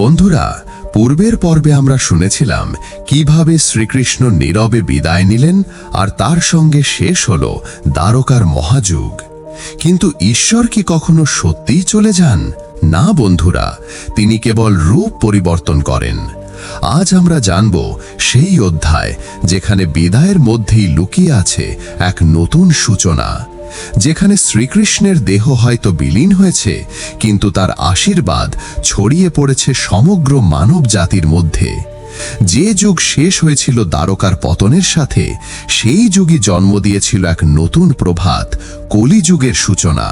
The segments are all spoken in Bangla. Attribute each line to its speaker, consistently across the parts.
Speaker 1: বন্ধুরা পূর্বের পর্বে আমরা শুনেছিলাম কিভাবে শ্রীকৃষ্ণ নীরবে বিদায় নিলেন আর তার সঙ্গে শেষ হল দ্বারকার মহাযুগ কিন্তু ঈশ্বর কি কখনো সত্যিই চলে যান না বন্ধুরা তিনি কেবল রূপ পরিবর্তন করেন আজ আমরা জানব সেই অধ্যায় যেখানে বিদায়ের মধ্যেই লুকিয়ে আছে এক নতুন সূচনা যেখানে শ্রীকৃষ্ণের দেহ হয়তো বিলীন হয়েছে কিন্তু তার আশীর্বাদ ছড়িয়ে পড়েছে সমগ্র মানব জাতির মধ্যে যে যুগ শেষ হয়েছিল দ্বারকার পতনের সাথে সেই যুগই জন্ম দিয়েছিল এক নতুন প্রভাত কলিযুগের সূচনা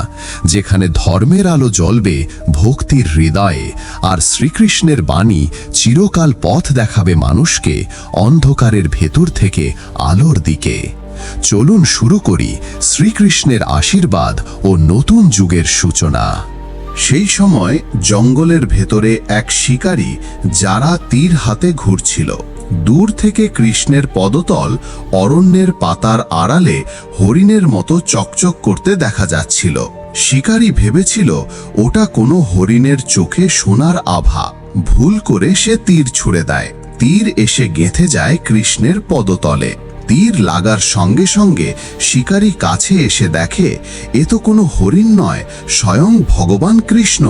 Speaker 1: যেখানে ধর্মের আলো জ্বলবে ভক্তির হৃদয়ে আর শ্রীকৃষ্ণের বাণী চিরকাল পথ দেখাবে মানুষকে অন্ধকারের ভেতর থেকে আলোর দিকে চলুন শুরু করি শ্রীকৃষ্ণের আশীর্বাদ ও নতুন যুগের সূচনা সেই সময় জঙ্গলের ভেতরে এক শিকারী যারা তীর হাতে ঘুরছিল দূর থেকে কৃষ্ণের পদতল অরণ্যের পাতার আড়ালে হরিণের মতো চকচক করতে দেখা যাচ্ছিল শিকারী ভেবেছিল ওটা কোনো হরিণের চোখে সোনার আভা ভুল করে সে তীর ছুড়ে দেয় তীর এসে গেঁথে যায় কৃষ্ণের পদতলে তীর লাগার সঙ্গে সঙ্গে শিকারী কাছে এসে দেখে এ তো কোনো হরিণ নয় স্বয়ং ভগবান কৃষ্ণ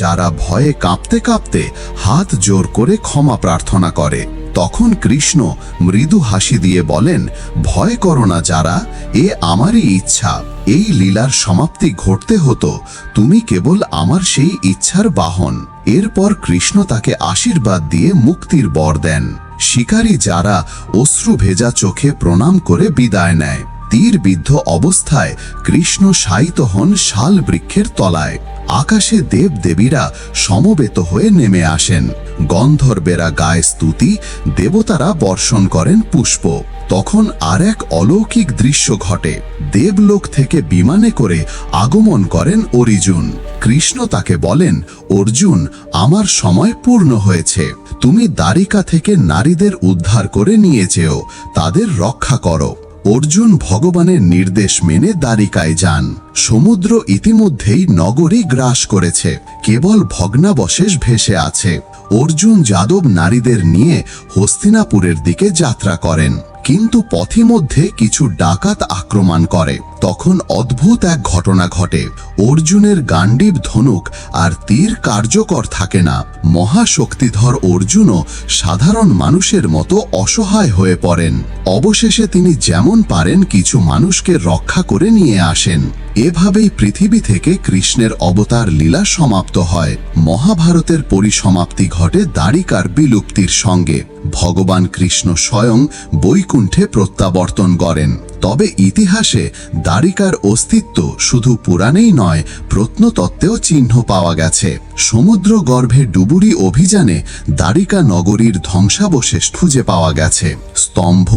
Speaker 1: যারা ভয়ে কাঁপতে কাঁপতে হাত জোর করে ক্ষমা প্রার্থনা করে তখন কৃষ্ণ মৃদু হাসি দিয়ে বলেন ভয় করো না যারা এ আমারই ইচ্ছা এই লীলার সমাপ্তি ঘটতে হতো তুমি কেবল আমার সেই ইচ্ছার বাহন এরপর কৃষ্ণ তাকে আশীর্বাদ দিয়ে মুক্তির বর দেন শিকারী যারা অশ্রু ভেজা চোখে প্রণাম করে বিদায় নেয় তীরবিদ্ধ অবস্থায় কৃষ্ণ শায়িত হন শাল বৃক্ষের তলায় আকাশে দেব দেবীরা সমবেত হয়ে নেমে আসেন গন্ধর্বেরা গায়ে স্তুতি দেবতারা বর্ষণ করেন পুষ্প তখন আর এক অলৌকিক দৃশ্য ঘটে দেবলোক থেকে বিমানে করে আগমন করেন অরিজুন কৃষ্ণ তাকে বলেন অর্জুন আমার সময় পূর্ণ হয়েছে তুমি দ্বারিকা থেকে নারীদের উদ্ধার করে নিয়ে যেও তাদের রক্ষা করো অর্জুন ভগবানের নির্দেশ মেনে দ্বারিকায় যান সমুদ্র ইতিমধ্যেই নগরী গ্রাস করেছে কেবল ভগ্নাবশেষ ভেসে আছে অর্জুন যাদব নারীদের নিয়ে হস্তিনাপুরের দিকে যাত্রা করেন কিন্তু পথিমধ্যে কিছু ডাকাত আক্রমণ করে তখন অদ্ভুত এক ঘটনা ঘটে অর্জুনের গান্ডীব ধনুক আর তীর কার্যকর থাকে না মহাশক্তিধর অর্জুনও সাধারণ মানুষের মতো অসহায় হয়ে পড়েন অবশেষে তিনি যেমন পারেন কিছু মানুষকে রক্ষা করে নিয়ে আসেন এভাবেই পৃথিবী থেকে কৃষ্ণের অবতার লীলা সমাপ্ত হয় মহাভারতের পরিসমাপ্তি ঘটে দ্বারিকার বিলুপ্তির সঙ্গে ভগবান কৃষ্ণ স্বয়ং বৈকুণ্ঠে প্রত্যাবর্তন করেন তবে ইতিহাসে দ্বারিকার অস্তিত্ব শুধু পুরাণেই নয় প্রত্নতত্ত্বেও চিহ্ন পাওয়া গেছে সমুদ্র গর্ভে ডুবুরি অভিযানে দ্বারিকা নগরীর ধ্বংসাবশেষ খুঁজে পাওয়া গেছে স্তম্ভ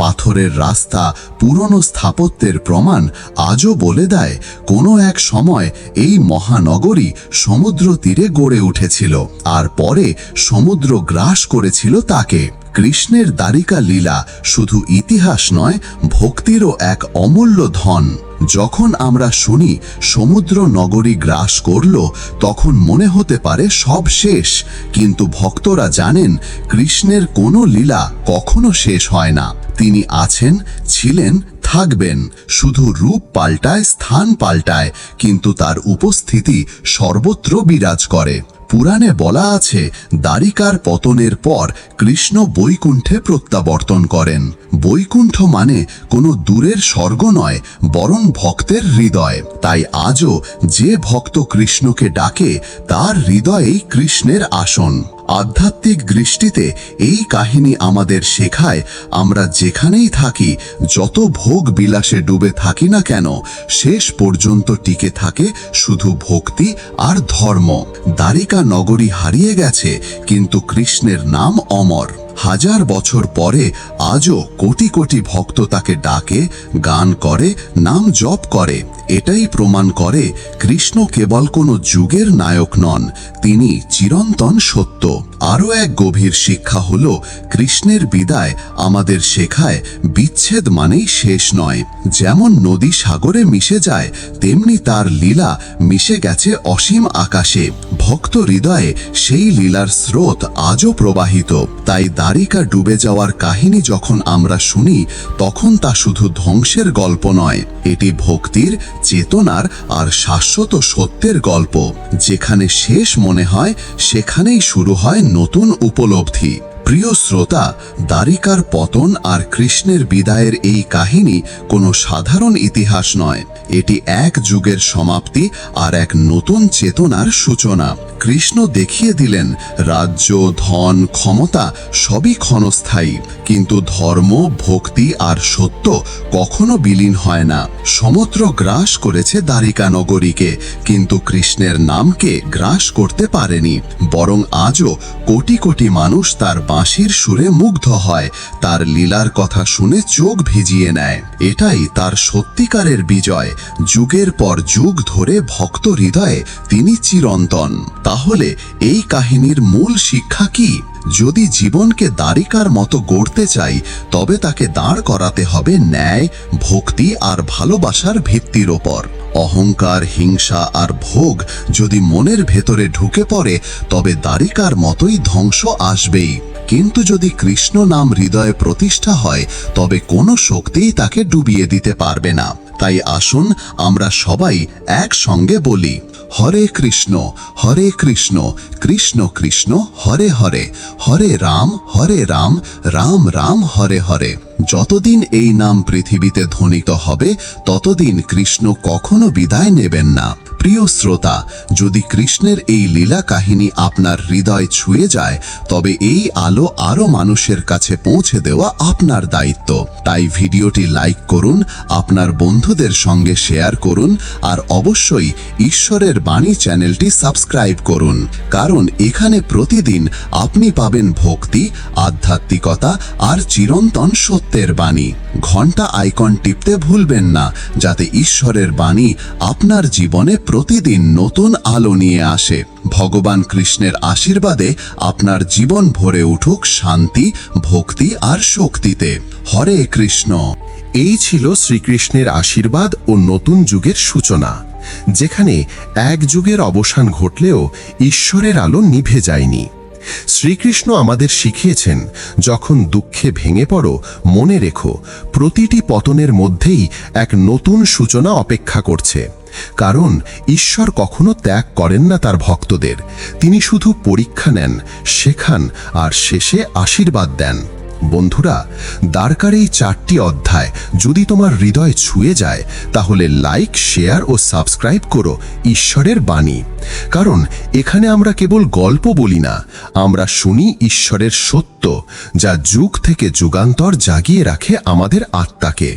Speaker 1: পাথরের রাস্তা পুরনো স্থাপত্যের প্রমাণ আজও বলে দেয় কোনো এক সময় এই মহানগরী সমুদ্র তীরে গড়ে উঠেছিল আর পরে সমুদ্র গ্রাস করেছিল তাকে কৃষ্ণের দ্বারিকা লীলা শুধু ইতিহাস নয় ভক্তিরও এক অমূল্য ধন যখন আমরা শুনি সমুদ্র নগরী গ্রাস করল তখন মনে হতে পারে সব শেষ কিন্তু ভক্তরা জানেন কৃষ্ণের কোনো লীলা কখনো শেষ হয় না তিনি আছেন ছিলেন থাকবেন শুধু রূপ পাল্টায় স্থান পাল্টায় কিন্তু তার উপস্থিতি সর্বত্র বিরাজ করে পুরাণে বলা আছে দ্বারিকার পতনের পর কৃষ্ণ বৈকুণ্ঠে প্রত্যাবর্তন করেন বৈকুণ্ঠ মানে কোনো দূরের স্বর্গ নয় বরং ভক্তের হৃদয় তাই আজও যে ভক্ত কৃষ্ণকে ডাকে তার হৃদয়েই কৃষ্ণের আসন আধ্যাত্মিক দৃষ্টিতে এই কাহিনী আমাদের শেখায় আমরা যেখানেই থাকি যত ভোগ বিলাসে ডুবে থাকি না কেন শেষ পর্যন্ত টিকে থাকে শুধু ভক্তি আর ধর্ম দ্বারিকা নগরী হারিয়ে গেছে কিন্তু কৃষ্ণের নাম অমর হাজার বছর পরে আজও কোটি কোটি ভক্ত তাকে ডাকে গান করে নাম জপ করে এটাই প্রমাণ করে কৃষ্ণ কেবল কোনো যুগের নায়ক নন তিনি চিরন্তন সত্য আরও এক গভীর শিক্ষা হল কৃষ্ণের বিদায় আমাদের শেখায় বিচ্ছেদ মানেই শেষ নয় যেমন নদী সাগরে মিশে যায় তেমনি তার লীলা মিশে গেছে অসীম আকাশে ভক্ত হৃদয়ে সেই লীলার স্রোত আজও প্রবাহিত তাই তারিকা ডুবে যাওয়ার কাহিনী যখন আমরা শুনি তখন তা শুধু ধ্বংসের গল্প নয় এটি ভক্তির চেতনার আর শাশ্বত সত্যের গল্প যেখানে শেষ মনে হয় সেখানেই শুরু হয় নতুন উপলব্ধি প্রিয় শ্রোতা দ্বারিকার পতন আর কৃষ্ণের বিদায়ের এই কাহিনী কোনো সাধারণ ইতিহাস নয় এটি এক যুগের সমাপ্তি আর এক নতুন চেতনার সূচনা কৃষ্ণ দেখিয়ে দিলেন রাজ্য ধন ক্ষমতা সবই ক্ষণস্থায়ী কিন্তু ধর্ম ভক্তি আর সত্য কখনো বিলীন হয় না সমুদ্র গ্রাস করেছে দ্বারিকা নগরীকে কিন্তু কৃষ্ণের নামকে গ্রাস করতে পারেনি বরং আজও কোটি কোটি মানুষ তার বাঁশির সুরে মুগ্ধ হয় তার লীলার কথা শুনে চোখ ভিজিয়ে নেয় এটাই তার সত্যিকারের বিজয় যুগের পর যুগ ধরে ভক্ত হৃদয়ে তিনি চিরন্তন তাহলে এই কাহিনীর মূল শিক্ষা কি যদি জীবনকে দ্বারিকার মতো গড়তে চাই তবে তাকে দাঁড় করাতে হবে ন্যায় ভক্তি আর ভালোবাসার ভিত্তির ওপর অহংকার হিংসা আর ভোগ যদি মনের ভেতরে ঢুকে পড়ে তবে দ্বারিকার মতোই ধ্বংস আসবেই কিন্তু যদি কৃষ্ণ নাম হৃদয়ে প্রতিষ্ঠা হয় তবে কোনো শক্তিই তাকে ডুবিয়ে দিতে পারবে না তাই আসুন আমরা সবাই একসঙ্গে বলি হরে কৃষ্ণ হরে কৃষ্ণ কৃষ্ণ কৃষ্ণ হরে হরে হরে রাম হরে রাম রাম রাম হরে হরে যতদিন এই নাম পৃথিবীতে ধ্বনিত হবে ততদিন কৃষ্ণ কখনো বিদায় নেবেন না প্রিয় শ্রোতা যদি কৃষ্ণের এই লীলা কাহিনী আপনার হৃদয় ছুঁয়ে যায় তবে এই আলো আরও মানুষের কাছে পৌঁছে দেওয়া আপনার দায়িত্ব তাই ভিডিওটি লাইক করুন আপনার বন্ধুদের সঙ্গে শেয়ার করুন আর অবশ্যই ঈশ্বরের বাণী চ্যানেলটি সাবস্ক্রাইব করুন কারণ এখানে প্রতিদিন আপনি পাবেন ভক্তি আধ্যাত্মিকতা আর চিরন্তন সত্য সত্যের বাণী ঘন্টা আইকন টিপতে ভুলবেন না যাতে ঈশ্বরের বাণী আপনার জীবনে প্রতিদিন নতুন আলো নিয়ে আসে ভগবান কৃষ্ণের আশীর্বাদে আপনার জীবন ভরে উঠুক শান্তি ভক্তি আর শক্তিতে হরে কৃষ্ণ এই ছিল শ্রীকৃষ্ণের আশীর্বাদ ও নতুন যুগের সূচনা যেখানে এক যুগের অবসান ঘটলেও ঈশ্বরের আলো নিভে যায়নি শ্রীকৃষ্ণ আমাদের শিখিয়েছেন যখন দুঃখে ভেঙে পড়ো মনে রেখো প্রতিটি পতনের মধ্যেই এক নতুন সূচনা অপেক্ষা করছে কারণ ঈশ্বর কখনো ত্যাগ করেন না তার ভক্তদের তিনি শুধু পরীক্ষা নেন শেখান আর শেষে আশীর্বাদ দেন বন্ধুরা দ্বারকার এই চারটি অধ্যায় যদি তোমার হৃদয় ছুঁয়ে যায় তাহলে লাইক শেয়ার ও সাবস্ক্রাইব করো ঈশ্বরের বাণী কারণ এখানে আমরা কেবল গল্প বলি না আমরা শুনি ঈশ্বরের সত্য যা যুগ থেকে যুগান্তর জাগিয়ে রাখে আমাদের আত্মাকে